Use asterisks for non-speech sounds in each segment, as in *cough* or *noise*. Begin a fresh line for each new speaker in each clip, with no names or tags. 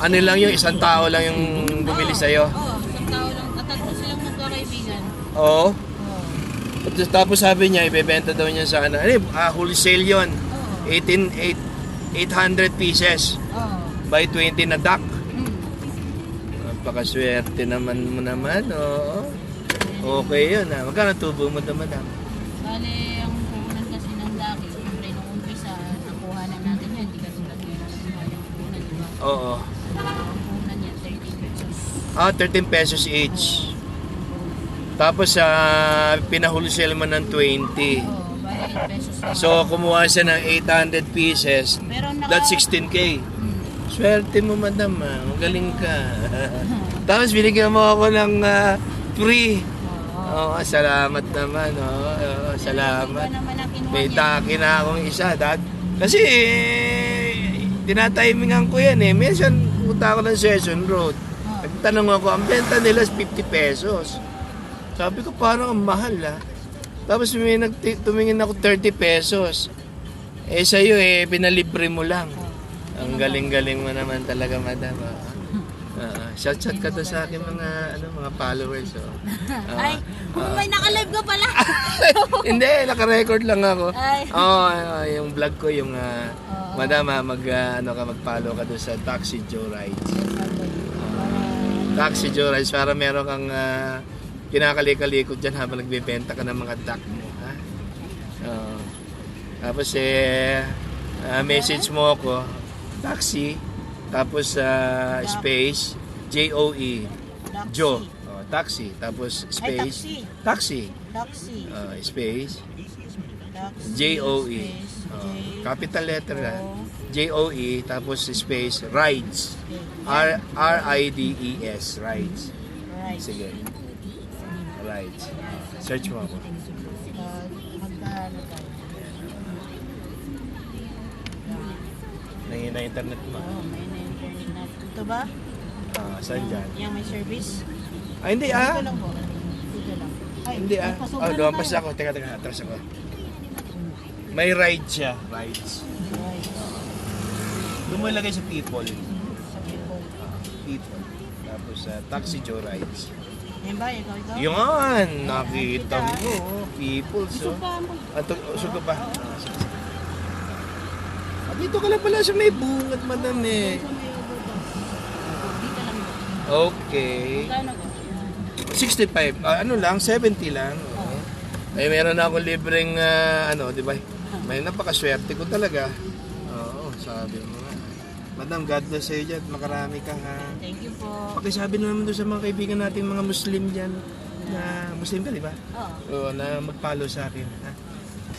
ano lang yung isang tao lang yung bumili sa'yo.
Oo, isang tao lang. At tatlo silang magkakaibigan.
Oo.
Oo.
Tapos sabi niya, ibebenta daw niya sa ano. Ano ah, wholesale yun.
Oo.
18, 8, 800 pieces.
Oo.
By 20 na duck.
Hmm.
Napakaswerte naman mo naman, oo. Okay yun, ha. Magkano tubo mo naman, ha?
Bale, ang puhunan kasi ng daki, siyempre nung umpisa, nakuha na natin yan. Hindi kasi lagi nakuha yung puhunan, di ba?
Oo.
Ang puhunan yan, 30 pesos.
Ah, 13 pesos each. Tapos, ah, pinahulsel mo ng 20.
Oo, bale 8 pesos lang.
So, kumuha siya ng 800 pieces.
Pero naka...
That's 16K.
Hmm.
Swerte mo, madam, ah. Magaling ka. *laughs* Tapos, binigyan mo ako ng ah, free.
Oo.
Salamat naman. Oo, oo, salamat.
Iba naman ang kinuha
May
niya.
taki na akong isa. Dad. Kasi, eh, tinatimingan ko yan eh. Minsan, puta ako ng Session Road. Nagtanong ako, ang benta nila is 50 pesos. Sabi ko, parang ang mahal ah. Tapos may nagti- tumingin ako 30 pesos. Eh sa'yo eh, pinalibre mo lang. Ang galing-galing mo naman talaga, madam. ah. Ah, shout shout ka to sa akin mga ano mga followers oh. Ah,
Ay, kung may naka-live ka pala. *laughs*
Hindi, naka-record lang ako.
Ay.
Oo, oh, yung vlog ko yung ah,
Oo.
madam ah, mag ah, ano ka mag-follow ka doon sa Taxi Joe Rides. Taxi Joe Rides para meron kang uh, kinakali-kalikot dyan habang nagbebenta ka ng mga duck mo. Ha? Oo. tapos eh, ah, message mo ako, taxi, tapos ah, space, J-O-E,
Taxi.
Joe. Oh, taxi, tapos
Ay,
space,
taxi.
taxi,
Taxi.
ah, space,
Taxi.
J-O-E.
space,
Oh,
J-
capital letter na.
O-
J-O-E, tapos space, rides. R- R-I-D-E-S, rides.
Right.
Sige. Rides. Search mo ako. Nangin na internet mo.
Oo, may na-internet na. Ito ba?
Ah, saan dyan?
Yung may service?
Ah, hindi ah.
Dito lang po. Dito lang. Ay,
Hindi ah. Oh,
na
lumampas
tayo.
ako. Teka, teka. Atras ako. May ride siya. Rides.
Right.
Doon mo ilagay sa people.
People.
Tapos sa Taxi Joe Rides.
Yan ba? Ikaw, ikaw?
Yun! Nakita mo. oh, People.
Gusto
So.
pa mo.
Ato, usog ka pa. Ah, sige, sige. Ah, dito ka lang pala sa may bungad, madam eh.
Dito lang.
Okay.
Magkano ko?
65. Ah, ano lang, 70 lang. Oo. Ay, meron na akong libreng, ah, ano, di ba? May napakaswerte ko talaga. Oo, sabi mo nga. Madam, God bless sa'yo dyan. Makarami kang, ah,
Thank you po.
pakisabi naman doon sa mga kaibigan natin, mga Muslim dyan. Na, Muslim ka, di ba?
Oo.
Oo, na mag-follow sa akin. Ha?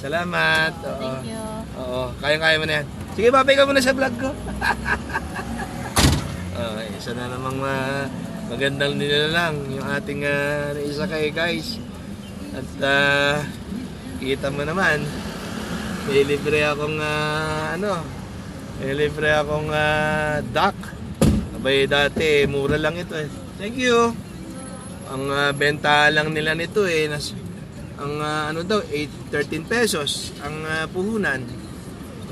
Salamat. Oo.
Thank you.
Oo, kaya-kaya mo na yan. Sige, babay ka muna sa vlog ko. *laughs* okay, isa na namang ah, magandang nila lang yung ating uh, isa kay guys. At ah, kita mo naman, may libre akong ah, ano, may libre akong ah, duck. Abay dati, mura lang ito eh. Thank you. Ang ah, benta lang nila nito eh, nas, ang ah, ano daw, 8, 13 pesos ang ah, puhunan.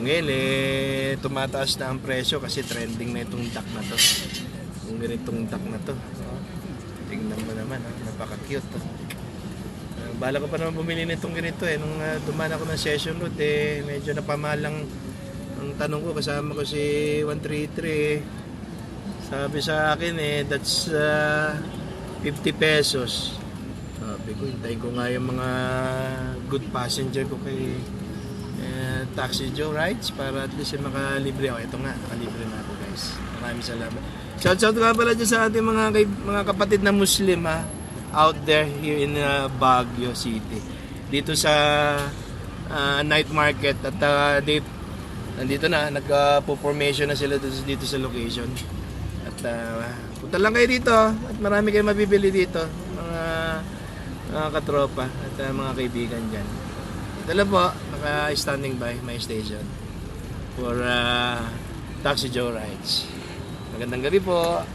Ngayon eh, tumataas na ang presyo kasi trending na itong duck na to. Yung ganitong duck na to. Tingnan mo naman, napaka-cute. To. Uh, bala ko pa naman bumili nitong ganito eh. Nung ah, dumaan ako ng session road eh, medyo napamalang ang tanong ko kasama ko si 133 sabi sa akin eh, that's ah, 50 pesos. Sabi ko, hintayin ko nga yung mga good passenger ko kay eh, Taxi Joe Rides para at least eh, makalibre ako. Ito nga, nakalibre na ako guys. Maraming salamat. Shout out nga pala dyan sa ating mga, kay- mga kapatid na Muslim ha, out there here in uh, Baguio City. Dito sa ah, night market at uh, they, nandito na, nagpo-formation na sila dito, sa location. At uh, punta lang kayo dito at marami kayong mabibili dito. Mga mga katropa at uh, mga kaibigan dyan. Lang po, naka-standing by my station for uh, Taxi Joe Rides. Magandang gabi po.